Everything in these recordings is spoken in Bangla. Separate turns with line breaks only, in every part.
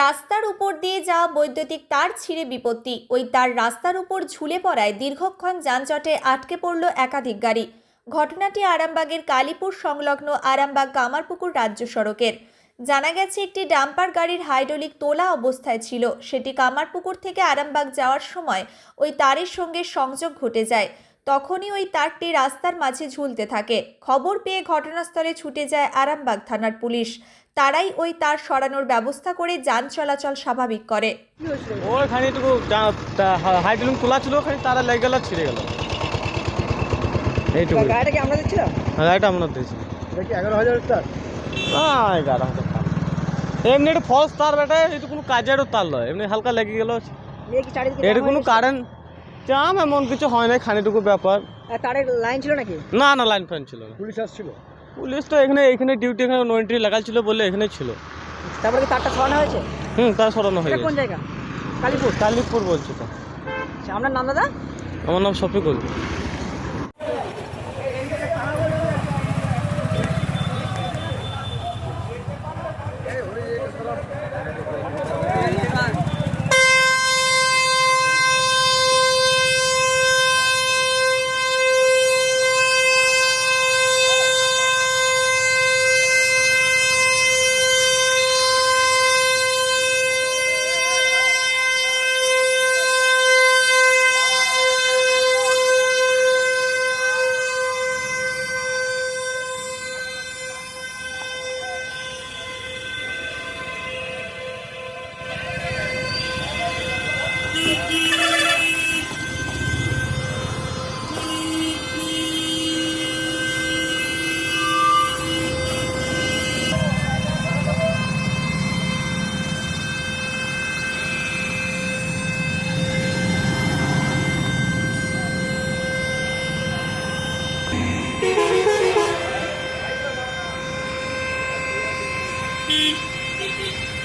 রাস্তার উপর দিয়ে যাওয়া বৈদ্যুতিক তার ছিঁড়ে বিপত্তি। ওই তার রাস্তার উপর ঝুলে পড়ায় দীর্ঘক্ষণ যানজটে আটকে পড়ল একাধিক গাড়ি। ঘটনাটি আরামবাগের কালীপুর সংলগ্ন আরামবাগ কামারপুকুর রাজ্য সড়কের। জানা গেছে, একটি ডাম্পার গাড়ির হাইড্রোলিক তোলা অবস্থায় ছিল। সেটি কামারপুকুর থেকে আরামবাগ যাওয়ার সময় ওই তারের সঙ্গে সংযোগ ঘটে যায়। তখনই ওই তারটি রাস্তার মাঝে ঝুলতে থাকে। খবর পেয়ে ঘটনাস্থলে ছুটে যায় আরামবাগ থানার পুলিশ। তারাই ওই তার সরানোর ব্যবস্থা করে যান চলাচল স্বাভাবিক করে।
ওইখানে একটু হাইড্রোলিং তোলা ছিল ওখানে তারা লেগে গেল ছিঁড়ে গেল। এইটুকু
গাড়িটা কি আমরা দিচ্ছিলাম?
গাড়িটা আমরা দিয়েছি।
এগারো হাজার তার?
এগারো হাজার তার এমনি একটা ফলস তার বেটা এটা কোনো কাজেরও তার নয় এমনি হালকা লেগে গেল। এটা কোনো
হয়ে?
কারেন্ট জাম এমন কিছু হয় না খানিটুকু ব্যাপার।
আর তারের লাইন ছিল নাকি?
না না লাইন ফ্যান ছিল না।
পুলিশ আসছিল?
পুলিশ তো এখানে এখানে ডিউটি এখানে নো এন্ট্রি লাগাল ছিল বলে এখানে ছিল।
তারপরে কি তারটা সরানো হয়েছে?
হুম তার সরানো হয়ে
এটা কোন
গেছে।
জায়গা? কালীপুর?
কালিকপুর বলছি তো।
আচ্ছা, আপনার নাম দাদা?
আমার নাম শফিকুল।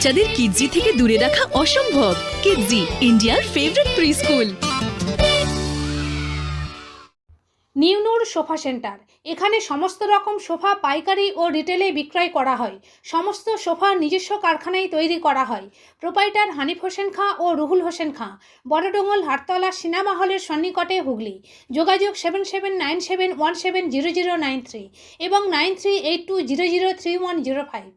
বাচ্চাদের কিডজি থেকে দূরে রাখা অসম্ভব। কিডজি, ইন্ডিয়ার ফেভারিট প্রি স্কুল
নিউনুর সোফা সেন্টার। এখানে সমস্ত রকম সোফা পাইকারি ও রিটেলে বিক্রয় করা হয়। সমস্ত সোফা নিজস্ব কারখানায় তৈরি করা হয়। প্রোপাইটার হানিফ হোসেন খাঁ ও রুহুল হোসেন খাঁ। বড়ডোঙ্গল হাটতলা সিনেমা হলের সন্নিকটে হুগলি। যোগাযোগ seven seven nine seven one seven zero zero nine three এবং nine three eight two zero zero three one zero five